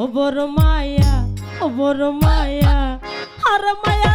ও বড় মায়া ও বড় মায়া আর মায়া।